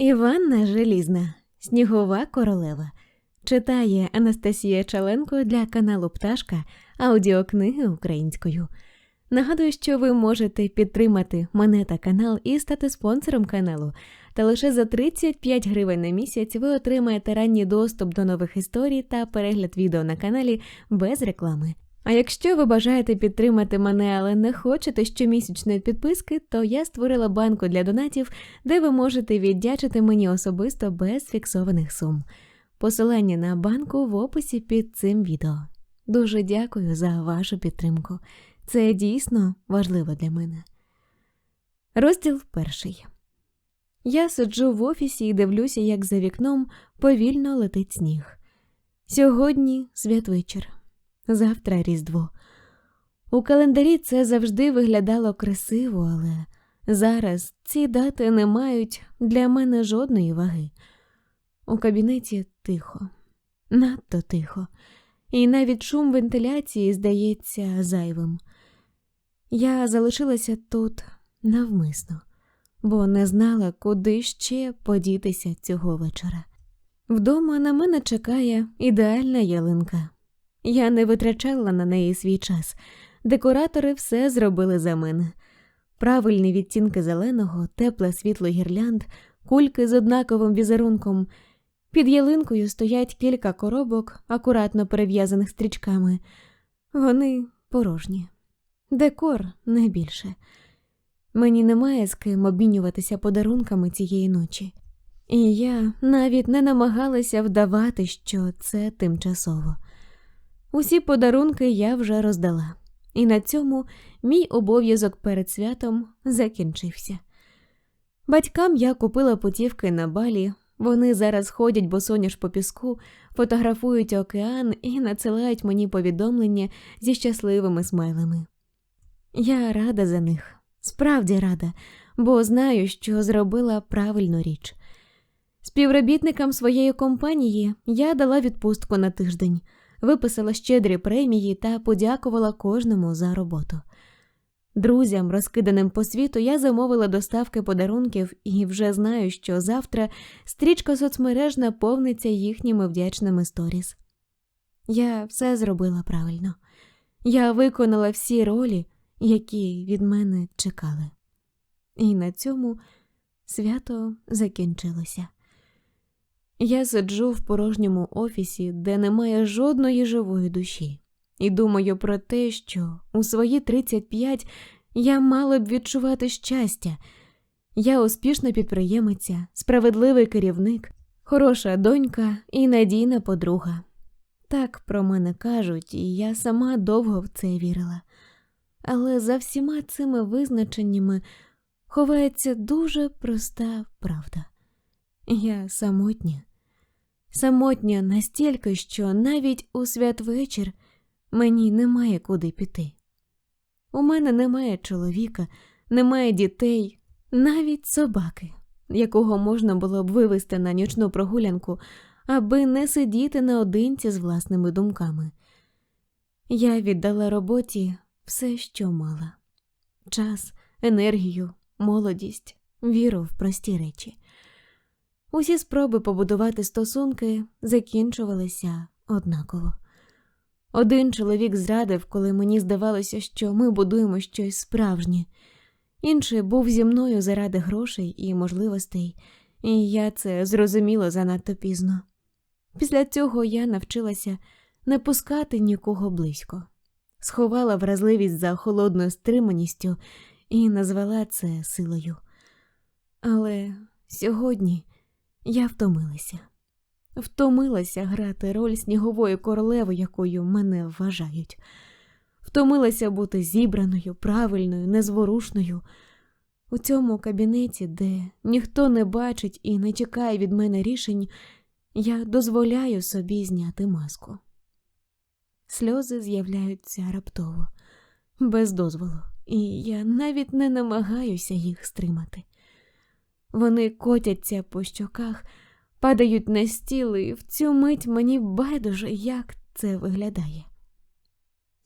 Іванна Желізна, Снігова королева. Читає Анастасія Чаленко для каналу Пташка аудіокниги українською. Нагадую, що ви можете підтримати мене та канал і стати спонсором каналу. Та лише за 35 гривень на місяць ви отримаєте ранній доступ до нових історій та перегляд відео на каналі без реклами. А якщо ви бажаєте підтримати мене, але не хочете щомісячної підписки, то я створила банку для донатів, де ви можете віддячити мені особисто без фіксованих сум. Посилання на банку в описі під цим відео. Дуже дякую за вашу підтримку. Це дійсно важливо для мене. Розділ перший. Я сиджу в офісі і дивлюся, як за вікном повільно летить сніг. Сьогодні святвечір, завтра Різдво. У календарі це завжди виглядало красиво, але зараз ці дати не мають для мене жодної ваги. У кабінеті тихо, надто тихо, і навіть шум вентиляції здається зайвим. Я залишилася тут навмисно, бо не знала, куди ще подітися цього вечора. Вдома на мене чекає ідеальна ялинка. Я не витрачала на неї свій час. Декоратори все зробили за мене. Правильні відтінки зеленого, тепле світло гірлянд, кульки з однаковим візерунком. Під ялинкою стоять кілька коробок, акуратно перев'язаних стрічками. Вони порожні. Декор не більше. Мені немає з ким обмінюватися подарунками цієї ночі, і я навіть не намагалася вдавати, що це тимчасово. Усі подарунки я вже роздала, і на цьому мій обов'язок перед святом закінчився. Батькам я купила путівки на балі, вони зараз ходять босоніж по піску, фотографують океан і надсилають мені повідомлення зі щасливими смайлами. Я рада за них, справді рада, бо знаю, що зробила правильну річ. Співробітникам своєї компанії я дала відпустку на тиждень, виписала щедрі премії та подякувала кожному за роботу. Друзям, розкиданим по світу, я замовила доставки подарунків і вже знаю, що завтра стрічка соцмереж наповниться їхніми вдячними сторіс. Я все зробила правильно. Я виконала всі ролі, які від мене чекали. І на цьому свято закінчилося. Я сиджу в порожньому офісі, де немає жодної живої душі, і думаю про те, що у свої 35 я мала б відчувати щастя. Я успішна підприємиця, справедливий керівник, хороша донька і надійна подруга. Так про мене кажуть, і я сама довго в це вірила. Але за всіма цими визначеннями ховається дуже проста правда. Я самотня, самотня настільки, що навіть у святвечір мені немає куди піти. У мене немає чоловіка, немає дітей, навіть собаки, якого можна було б вивести на нічну прогулянку, аби не сидіти наодинці з власними думками. Я віддала роботі все, що мала час, енергію, молодість, віру в прості речі. Усі спроби побудувати стосунки закінчувалися однаково. Один чоловік зрадив, коли мені здавалося, що ми будуємо щось справжнє, інший був зі мною заради грошей і можливостей, і я це зрозуміла занадто пізно. Після цього я навчилася не пускати нікого близько, сховала вразливість за холодною стриманістю і назвала це силою. Але сьогодні я втомилася втомилася грати роль снігової королеви, якою мене вважають, втомилася бути зібраною, правильною, незворушною. У цьому кабінеті, де ніхто не бачить і не чекає від мене рішень, я дозволяю собі зняти маску. Сльози з'являються раптово, без дозволу, і я навіть не намагаюся їх стримати. Вони котяться по щоках падають на стіл, і в цю мить мені байдуже, як це виглядає.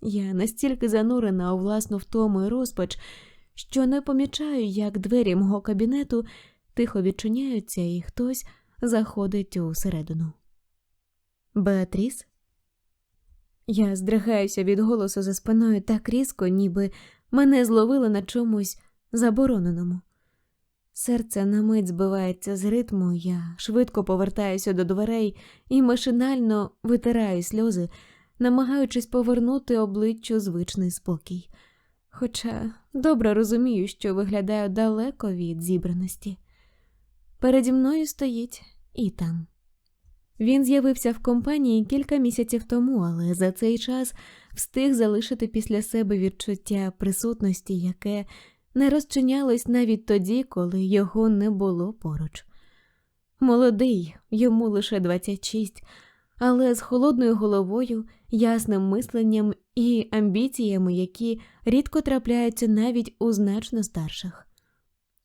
Я настільки занурена у власну втому і розпач, що не помічаю, як двері мого кабінету тихо відчиняються, і хтось заходить усередину. Беатріс? Я здригаюся від голосу за спиною так різко, ніби мене зловили на чомусь забороненому. Серце на мить збивається з ритму, я швидко повертаюся до дверей і машинально витираю сльози, намагаючись повернути обличчю звичний спокій. Хоча добре розумію, що виглядаю далеко від зібраності. Переді мною стоїть Ітан. Він з'явився в компанії кілька місяців тому, але за цей час встиг залишити після себе відчуття присутності, яке не розчинялось навіть тоді, коли його не було поруч. Молодий, йому лише 26, але з холодною головою, ясним мисленням і амбіціями, які рідко трапляються навіть у значно старших.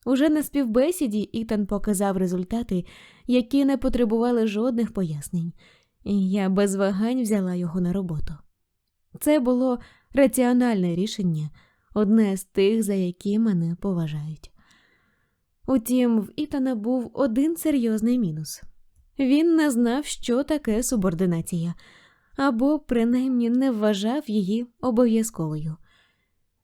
Уже на співбесіді Ітан показав результати, які не потребували жодних пояснень, і я без вагань взяла його на роботу. Це було раціональне рішення, одне з тих, за які мене поважають. Утім, в Ітана був один серйозний мінус він не знав, що таке субординація, або принаймні не вважав її обов'язковою.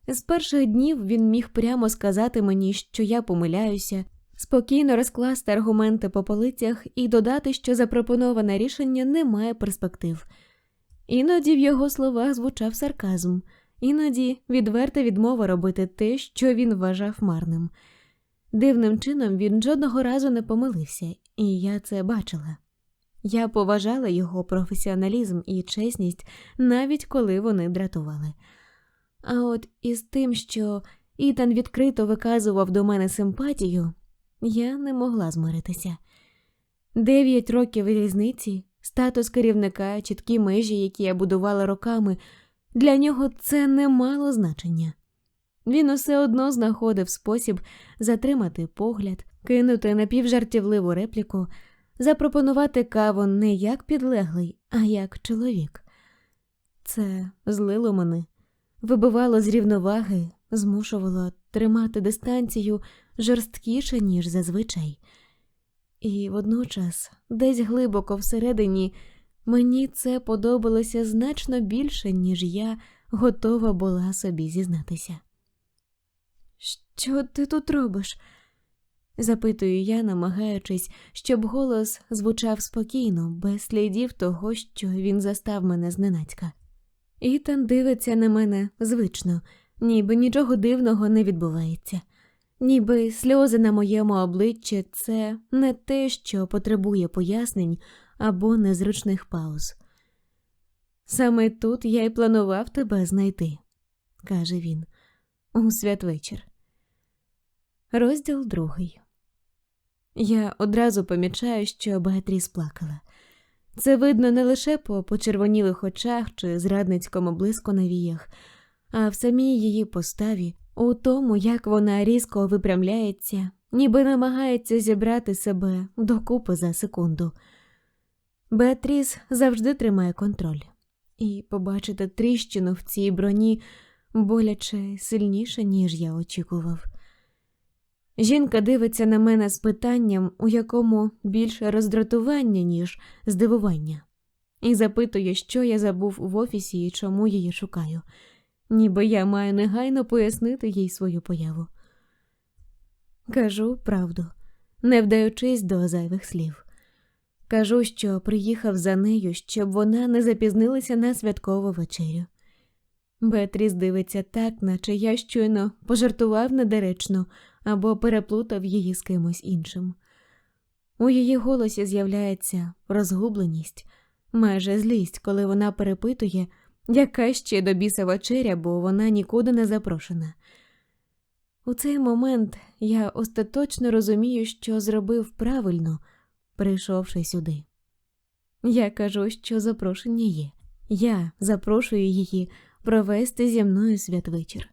З перших днів він міг прямо сказати мені, що я помиляюся, спокійно розкласти аргументи по полицях і додати, що запропоноване рішення не має перспектив. Іноді в його словах звучав сарказм, іноді відверта відмова робити те, що він вважав марним. Дивним чином він жодного разу не помилився, і я це бачила. Я поважала його професіоналізм і чесність, навіть коли вони дратували. А от із тим, що Ітан відкрито виказував до мене симпатію, я не могла змиритися. Дев'ять років різниці, статус керівника, чіткі межі, які я будувала роками, для нього це не мало значення. Він усе одно знаходив спосіб затримати погляд, кинути напівжартівливу репліку, запропонувати каву не як підлеглий, а як чоловік. Це злило мене, вибивало з рівноваги, змушувало тримати дистанцію жорсткіше, ніж зазвичай. І водночас, десь глибоко всередині, мені це подобалося значно більше, ніж я готова була собі зізнатися. Що ти тут робиш? запитую я, намагаючись, щоб голос звучав спокійно, без слідів того, що він застав мене зненацька. Ітан дивиться на мене звично, ніби нічого дивного не відбувається, ніби сльози на моєму обличчі це не те, що потребує пояснень або незручних пауз. Саме тут я й планував тебе знайти, каже він, у святвечір. Розділ другий. Я одразу помічаю, що Беатріс плакала. Це видно не лише по почервонілих очах чи зрадницькому блиску на віях, а в самій її поставі, у тому, як вона різко випрямляється, ніби намагається зібрати себе докупи за секунду. Беатріс завжди тримає контроль, і побачити тріщину в цій броні боляче сильніше, ніж я очікував. Жінка дивиться на мене з питанням, у якому більше роздратування, ніж здивування, і запитує, що я забув в офісі і чому її шукаю, ніби я маю негайно пояснити їй свою появу. Кажу правду, не вдаючись до зайвих слів. Кажу, що приїхав за нею, щоб вона не запізнилася на святкову вечерю. Беатріс дивиться так, наче я щойно пожартував недоречно або переплутав її з кимось іншим. У її голосі з'являється розгубленість, майже злість, коли вона перепитує, яка ще до біса вечеря, бо вона нікуди не запрошена. У цей момент я остаточно розумію, що зробив правильно, прийшовши сюди. Я кажу, що запрошення є. Я запрошую її провести зі мною святвечір.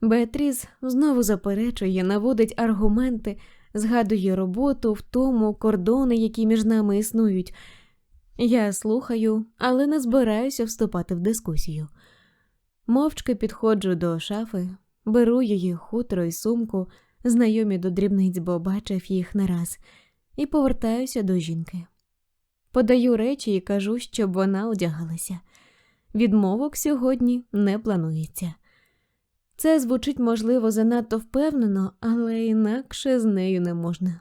Беатріс знову заперечує, наводить аргументи, згадує роботу в тому кордони, які між нами існують. Я слухаю, але не збираюся вступати в дискусію. Мовчки підходжу до шафи, беру її хутро і сумку, знайомі до дрібниць, бо бачив їх не раз, і повертаюся до жінки. Подаю речі і кажу, щоб вона одягалася. Відмовок сьогодні не планується. Це звучить, можливо, занадто впевнено, але інакше з нею не можна.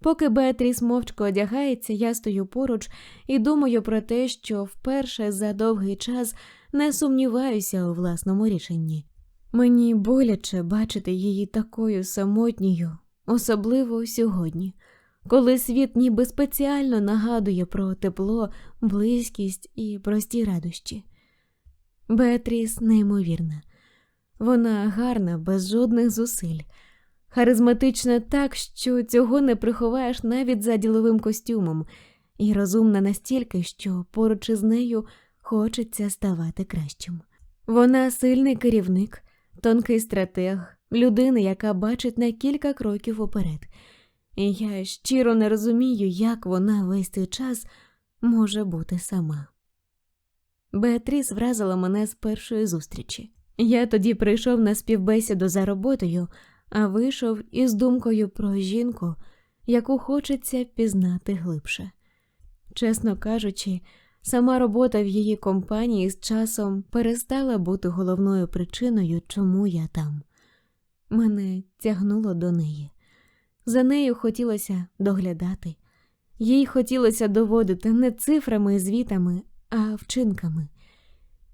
Поки Беатріс мовчко одягається, я стою поруч і думаю про те, що вперше за довгий час не сумніваюся у власному рішенні. Мені боляче бачити її такою самотньою, особливо сьогодні, коли світ ніби спеціально нагадує про тепло, близькість і прості радощі. Беатріс неймовірна, вона гарна, без жодних зусиль, харизматична так, що цього не приховаєш навіть за діловим костюмом, і розумна настільки, що поруч із нею хочеться ставати кращим. Вона сильний керівник, тонкий стратег, людина, яка бачить на кілька кроків уперед. І я щиро не розумію, як вона весь цей час може бути сама. Беатріс вразила мене з першої зустрічі. Я тоді прийшов на співбесіду за роботою, а вийшов із думкою про жінку, яку хочеться пізнати глибше. Чесно кажучи, сама робота в її компанії з часом перестала бути головною причиною, чому я там. Мене тягнуло до неї. За нею хотілося доглядати, їй хотілося доводити не цифрами і звітами, а вчинками.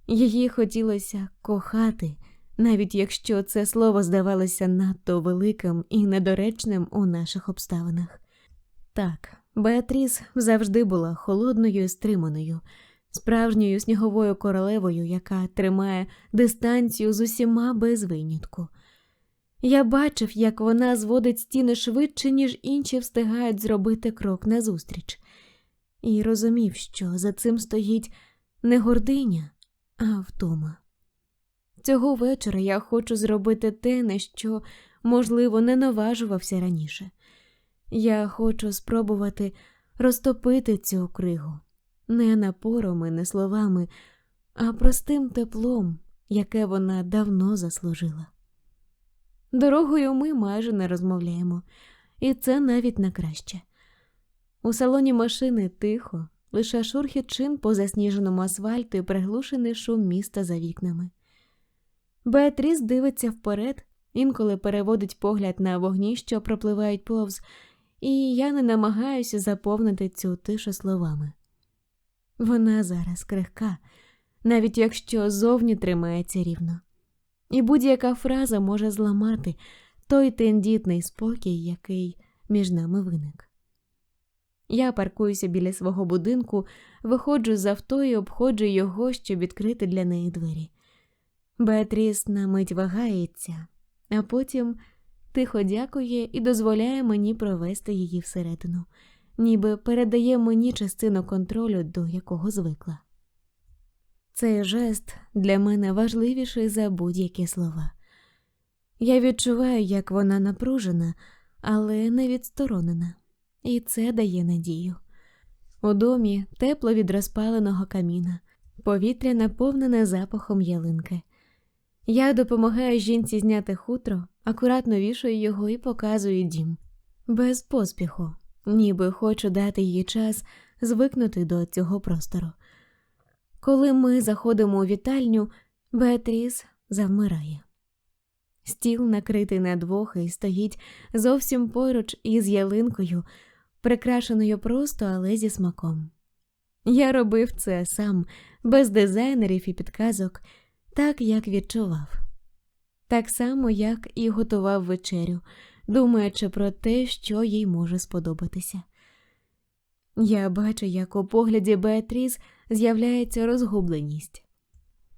Її хотілося кохати, навіть якщо це слово здавалося надто великим і недоречним у наших обставинах. Так, Беатріс завжди була холодною і стриманою, справжньою сніговою королевою, яка тримає дистанцію з усіма без винятку. Я бачив, як вона зводить стіни швидше, ніж інші встигають зробити крок назустріч, і розумів, що за цим стоїть не гординя, а втома. Цього вечора я хочу зробити те, на що, можливо, не наважувався раніше. Я хочу спробувати розтопити цю кригу не напором і не словами, а простим теплом, яке вона давно заслужила. Дорогою ми майже не розмовляємо, і це навіть на краще. У салоні машини тихо, лише шурхіт чин по засніженому асфальту і приглушений шум міста за вікнами. Беатріс дивиться вперед, інколи переводить погляд на вогні, що пропливають повз, і я не намагаюся заповнити цю тишу словами. Вона зараз крихка, навіть якщо зовні тримається рівно і будь-яка фраза може зламати той тендітний спокій, який між нами виник. Я паркуюся біля свого будинку, виходжу з авто і обходжу його, щоб відкрити для неї двері. Беатріс на мить вагається, а потім тихо дякує і дозволяє мені провести її всередину, ніби передає мені частину контролю, до якого звикла. Цей жест для мене важливіший за будь-які слова. Я відчуваю, як вона напружена, але не відсторонена, і це дає надію. У домі тепло від розпаленого каміна, повітря наповнене запахом ялинки. Я допомагаю жінці зняти хутро, акуратно вішаю його і показую дім. Без поспіху, ніби хочу дати їй час звикнути до цього простору. Коли ми заходимо у вітальню, Беатріс завмирає. Стіл накритий на двох і стоїть зовсім поруч із ялинкою, прикрашеною просто, але зі смаком. Я робив це сам, без дизайнерів і підказок, так як відчував, так само, як і готував вечерю, думаючи про те, що їй може сподобатися. Я бачу, як у погляді Беатріс з'являється розгубленість.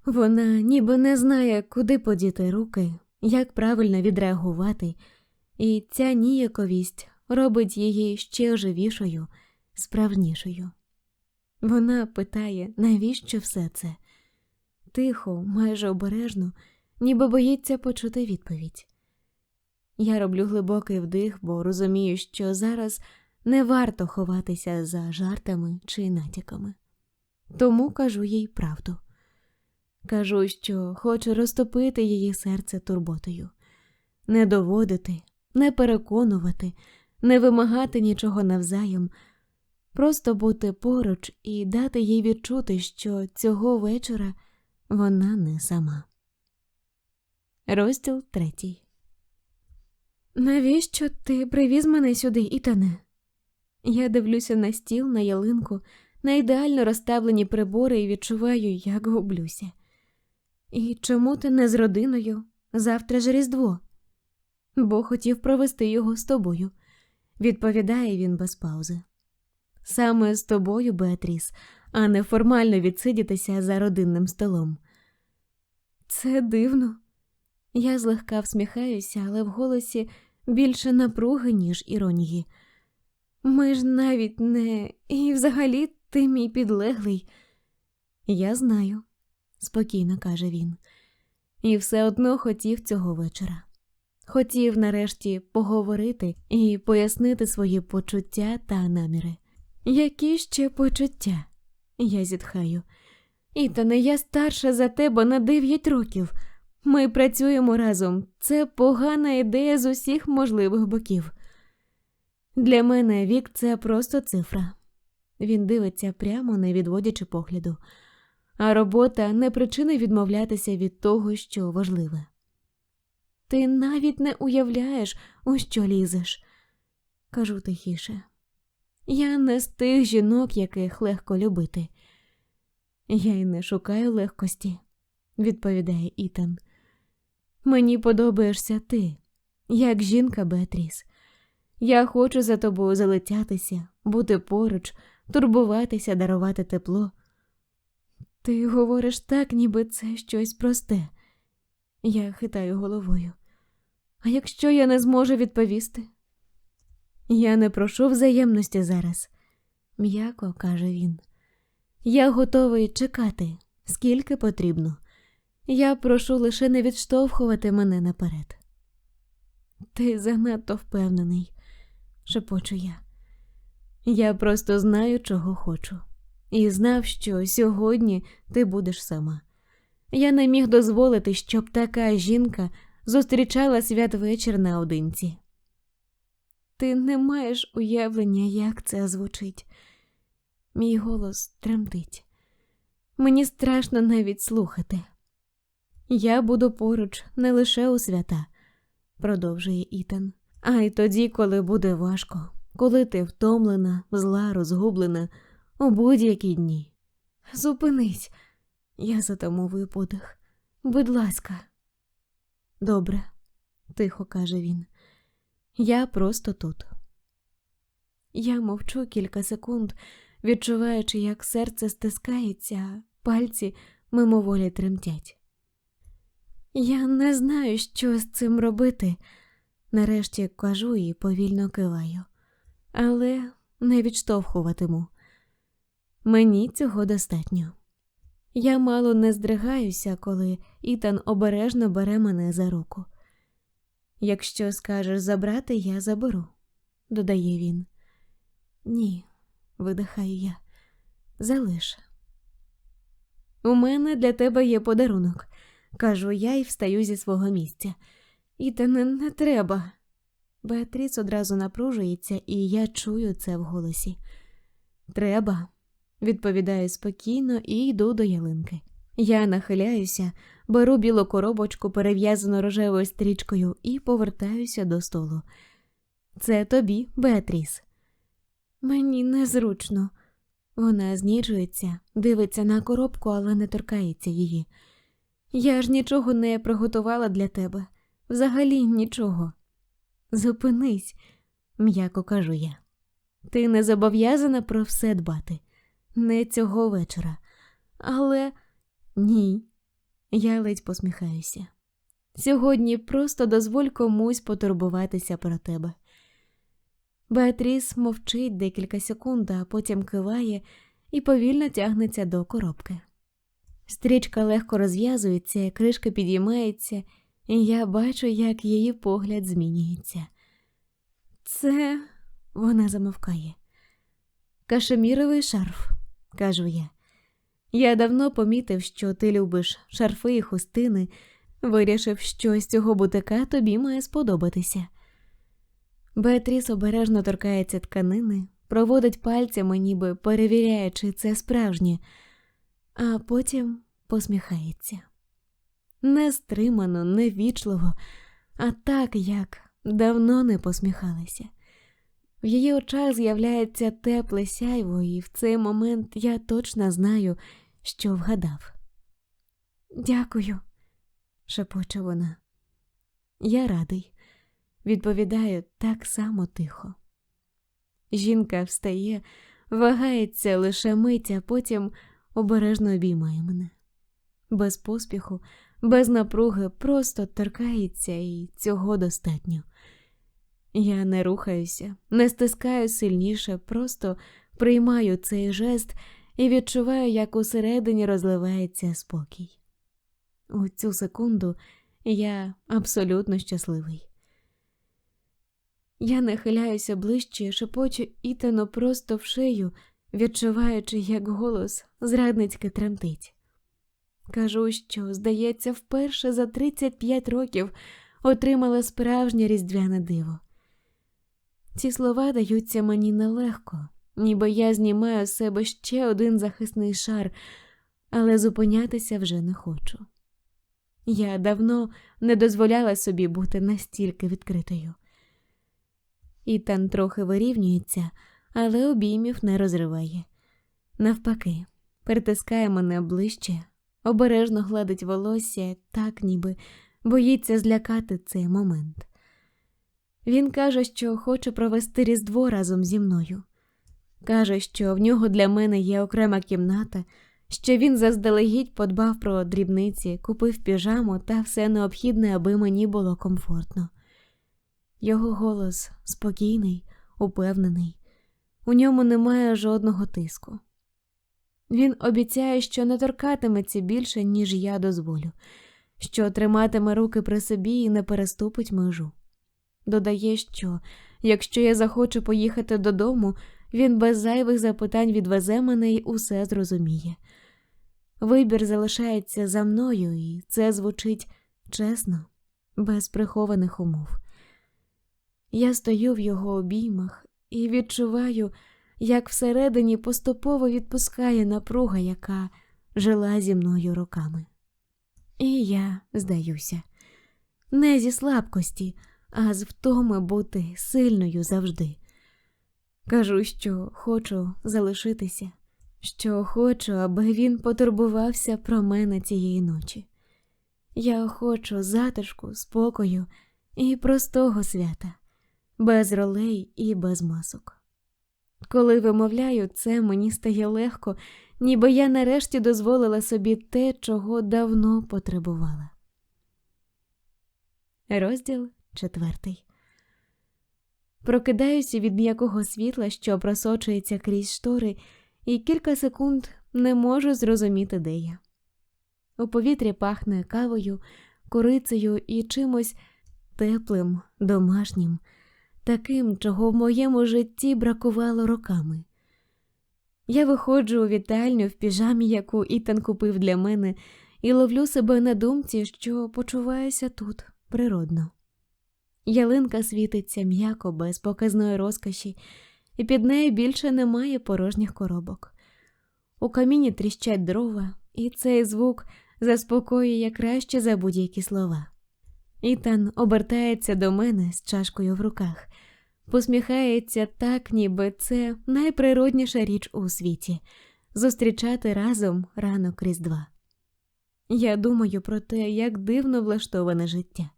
Вона ніби не знає, куди подіти руки, як правильно відреагувати, і ця ніяковість робить її ще живішою, справнішою. Вона питає, навіщо все це? Тихо, майже обережно, ніби боїться почути відповідь. Я роблю глибокий вдих, бо розумію, що зараз не варто ховатися за жартами чи натяками. Тому кажу їй правду. Кажу, що хочу розтопити її серце турботою. не доводити, не переконувати, не вимагати нічого навзаєм, просто бути поруч і дати їй відчути, що цього вечора вона не сама. Розділ третій. Навіщо ти привіз мене сюди, Ітане? Я дивлюся на стіл, на ялинку, на ідеально розставлені прибори і відчуваю, як гублюся. І чому ти не з родиною? Завтра ж Різдво? Бо хотів провести його з тобою, відповідає він без паузи. Саме з тобою, Беатріс, а не формально відсидітися за родинним столом. Це дивно. Я злегка всміхаюся, але в голосі більше напруги, ніж іронії. Ми ж навіть не. І взагалі ти мій підлеглий. Я знаю, спокійно каже він, і все одно хотів цього вечора. Хотів нарешті поговорити і пояснити свої почуття та наміри. Які ще почуття? Я зітхаю. Ітане, я старша за тебе на дев'ять років. Ми працюємо разом. Це погана ідея з усіх можливих боків. Для мене вік це просто цифра. Він дивиться прямо, не відводячи погляду, а робота не причина відмовлятися від того, що важливе. Ти навіть не уявляєш, у що лізеш, кажу тихіше. Я не з тих жінок, яких легко любити. Я й не шукаю легкості, відповідає Ітан. Мені подобаєшся ти, як жінка Беатріс. Я хочу за тобою залетятися, бути поруч, турбуватися, дарувати тепло. Ти говориш так, ніби це щось просте. Я хитаю головою. А якщо я не зможу відповісти? Я не прошу взаємності зараз, м'яко каже він. Я готовий чекати, скільки потрібно. Я прошу лише не відштовхувати мене наперед. Ти занадто впевнений, шепочу я. Я просто знаю, чого хочу, і знав, що сьогодні ти будеш сама. Я не міг дозволити, щоб така жінка зустрічала святвечір наодинці. Ти не маєш уявлення, як це звучить. Мій голос тремтить. Мені страшно навіть слухати. Я буду поруч не лише у свята, продовжує Ітан, а й тоді, коли буде важко, коли ти втомлена, зла, розгублена у будь-які дні. Зупинись, я затамовую подих. Будь ласка. Добре, тихо каже він. Я просто тут. Я мовчу кілька секунд, відчуваючи, як серце стискається, пальці мимоволі тремтять. Я не знаю, що з цим робити, нарешті кажу і повільно киваю, але не відштовхуватиму. Мені цього достатньо. Я мало не здригаюся, коли Ітан обережно бере мене за руку. Якщо скажеш забрати, я заберу, додає він. Ні, видихаю я. Залиш. У мене для тебе є подарунок, кажу я і встаю зі свого місця. Ітане, не треба. Беатріс одразу напружується, і я чую це в голосі. Треба, відповідаю спокійно і йду до ялинки. Я нахиляюся, беру білу коробочку, перев'язану рожевою стрічкою, і повертаюся до столу. Це тобі, Беатріс. Мені незручно. Вона зніжується, дивиться на коробку, але не торкається її. Я ж нічого не приготувала для тебе, взагалі нічого. Зупинись, м'яко кажу я. Ти не зобов'язана про все дбати, не цього вечора. Але ні, я ледь посміхаюся. Сьогодні просто дозволь комусь потурбуватися про тебе. Беатріс мовчить декілька секунд, а потім киває і повільно тягнеться до коробки. Стрічка легко розв'язується, кришка підіймається, я бачу, як її погляд змінюється. Це вона замовкає. Кашеміровий шарф, кажу я. Я давно помітив, що ти любиш шарфи і хустини, Вирішив, що з цього бутика тобі має сподобатися. Беатріс обережно торкається тканини, проводить пальцями, ніби перевіряє, чи це справжнє, а потім посміхається. Не стримано, невічливо, а так, як давно не посміхалася. В її очах з'являється тепле сяйво, і в цей момент я точно знаю, що вгадав. Дякую, шепоче вона. Я радий, відповідаю так само тихо. Жінка встає, вагається лише мить, а потім обережно обіймає мене. Без поспіху, без напруги, просто торкається, і цього достатньо. Я не рухаюся, не стискаю сильніше, просто приймаю цей жест і відчуваю, як усередині розливається спокій. У цю секунду я абсолютно щасливий. Я нахиляюся ближче, шепочу Ітану просто в шию, відчуваючи, як голос зрадницьки тремтить. Кажу, що, здається, вперше за 35 років отримала справжнє різдвяне диво. Ці слова даються мені нелегко, ніби я знімаю з себе ще один захисний шар, але зупинятися вже не хочу. Я давно не дозволяла собі бути настільки відкритою. Ітан трохи вирівнюється, але обіймів не розриває. Навпаки, притискає мене ближче, обережно гладить волосся, так ніби боїться злякати цей момент. Він каже, що хоче провести Різдво разом зі мною. Каже, що в нього для мене є окрема кімната, що він заздалегідь подбав про дрібниці, купив піжаму та все необхідне, аби мені було комфортно. Його голос спокійний, упевнений, у ньому немає жодного тиску. Він обіцяє, що не торкатиметься більше, ніж я дозволю, що триматиме руки при собі і не переступить межу. Додає, що якщо я захочу поїхати додому, він без зайвих запитань відвезе мене і усе зрозуміє. Вибір залишається за мною, і це звучить чесно, без прихованих умов. Я стою в його обіймах і відчуваю, як всередині поступово відпускає напруга, яка жила зі мною роками. І я здаюся, не зі слабкості, а з втоми бути сильною завжди. Кажу, що хочу залишитися, що хочу, аби він потурбувався про мене цієї ночі. Я хочу затишку, спокою і простого свята, без ролей і без масок. Коли вимовляю це, мені стає легко, ніби я нарешті дозволила собі те, чого давно потребувала. Розділ четвертий. Прокидаюся від м'якого світла, що просочується крізь штори, і кілька секунд не можу зрозуміти, де я. У повітрі пахне кавою, корицею і чимось теплим, домашнім, таким, чого в моєму житті бракувало роками. Я виходжу у вітальню в піжамі, яку Ітан купив для мене, і ловлю себе на думці, що почуваюся тут природно. Ялинка світиться м'яко, без показної розкоші, і під нею більше немає порожніх коробок. У каміні тріщать дрова, і цей звук заспокоює краще за будь-які слова. Ітан обертається до мене з чашкою в руках, посміхається так, ніби це найприродніша річ у світі зустрічати разом ранок Різдва. Я думаю про те, як дивно влаштоване життя.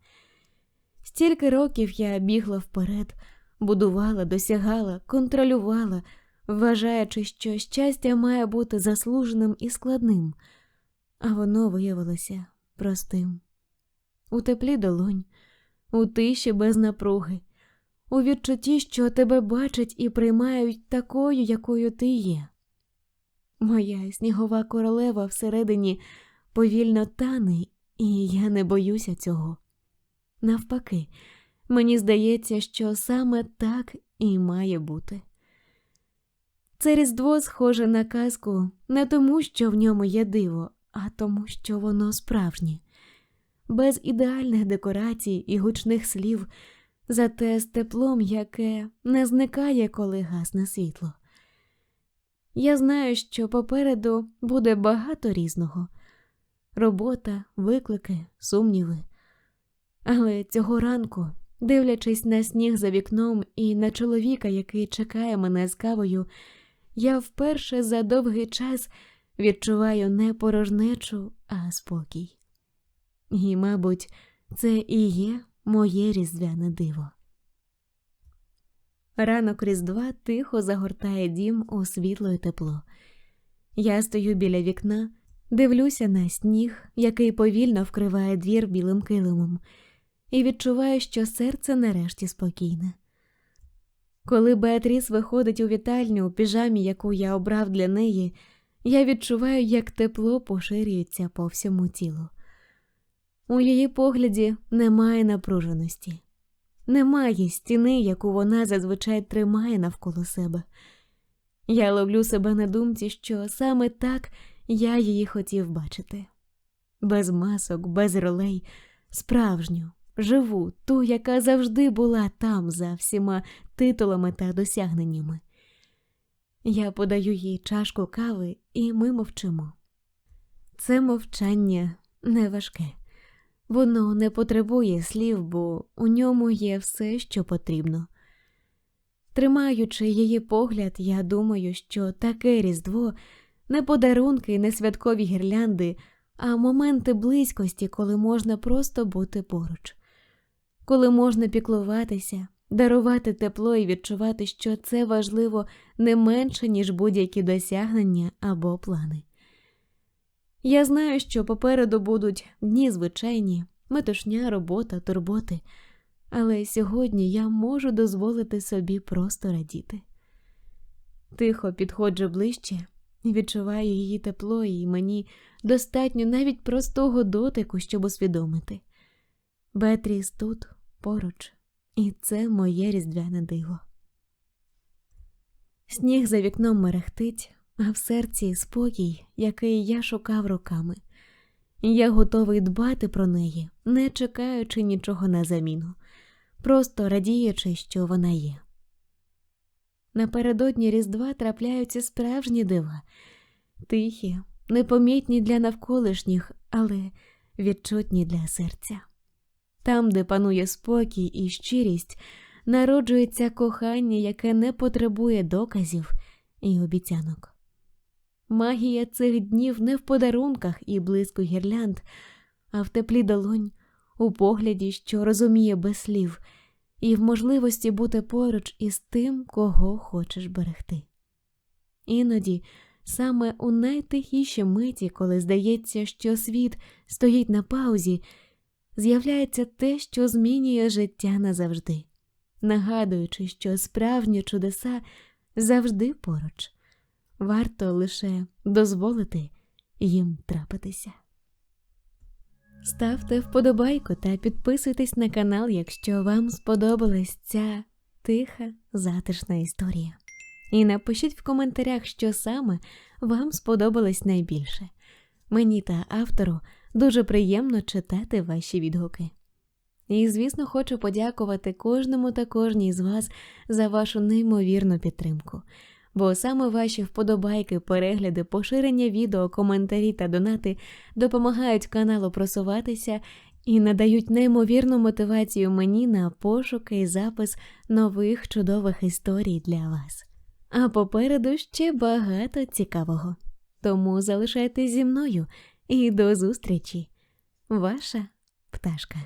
Стільки років я бігла вперед, будувала, досягала, контролювала, вважаючи, що щастя має бути заслуженим і складним, а воно виявилося простим. У теплі долонь, у тиші без напруги, у відчутті, що тебе бачать і приймають такою, якою ти є. Моя снігова королева всередині повільно тане, і я не боюся цього. Навпаки, мені здається, що саме так і має бути. Це різдво схоже на казку не тому, що в ньому є диво, а тому, що воно справжнє. Без ідеальних декорацій і гучних слів, зате з теплом, яке не зникає, коли гасне світло. Я знаю, що попереду буде багато різного робота, виклики, сумніви. Але цього ранку, дивлячись на сніг за вікном і на чоловіка, який чекає мене з кавою, я вперше за довгий час відчуваю не порожнечу, а спокій. І, мабуть, це і є моє різдвяне диво. Ранок Різдва тихо загортає дім у світло й тепло. Я стою біля вікна, дивлюся на сніг, який повільно вкриває двір білим килимом, і відчуваю, що серце нарешті спокійне. Коли Беатріс виходить у вітальню у піжамі, яку я обрав для неї, я відчуваю, як тепло поширюється по всьому тілу. У її погляді немає напруженості, немає стіни, яку вона зазвичай тримає навколо себе. Я ловлю себе на думці, що саме так я її хотів бачити без масок, без ролей, справжню, живу, ту, яка завжди була там за всіма титулами та досягненнями. Я подаю їй чашку кави, і ми мовчимо. Це мовчання не важке. Воно не потребує слів, бо у ньому є все, що потрібно. Тримаючи її погляд, я думаю, що таке Різдво не подарунки, не святкові гірлянди, а моменти близькості, коли можна просто бути поруч, коли можна піклуватися, дарувати тепло і відчувати, що це важливо не менше, ніж будь-які досягнення або плани. Я знаю, що попереду будуть дні звичайні, метушня, робота, турботи, але сьогодні я можу дозволити собі просто радіти. Тихо підходжу ближче і відчуваю її тепло, і мені достатньо навіть простого дотику, щоб усвідомити. Бетріс тут поруч, і це моє різдвяне диво. Сніг за вікном мерехтить, а в серці спокій, який я шукав роками. Я готовий дбати про неї, не чекаючи нічого на заміну, просто радіючи, що вона є. Напередодні Різдва трапляються справжні дива, тихі, непомітні для навколишніх, але відчутні для серця. Там, де панує спокій і щирість, народжується кохання, яке не потребує доказів і обіцянок. Магія цих днів не в подарунках і блиску гірлянд, а в теплі долонь, у погляді, що розуміє без слів, і в можливості бути поруч із тим, кого хочеш берегти. Іноді, саме у найтихішій миті, коли здається, що світ стоїть на паузі, з'являється те, що змінює життя назавжди, нагадуючи, що справжні чудеса завжди поруч варто лише дозволити їм трапитися. Ставте вподобайку та підписуйтесь на канал, якщо вам сподобалась ця тиха, затишна історія. І напишіть в коментарях, що саме вам сподобалось найбільше. Мені та автору дуже приємно читати ваші відгуки. І, звісно, хочу подякувати кожному та кожній з вас за вашу неймовірну підтримку бо саме ваші вподобайки, перегляди, поширення відео, коментарі та донати допомагають каналу просуватися і надають неймовірну мотивацію мені на пошуки і запис нових чудових історій для вас. А попереду ще багато цікавого. Тому залишайтесь зі мною і до зустрічі, ваша пташка.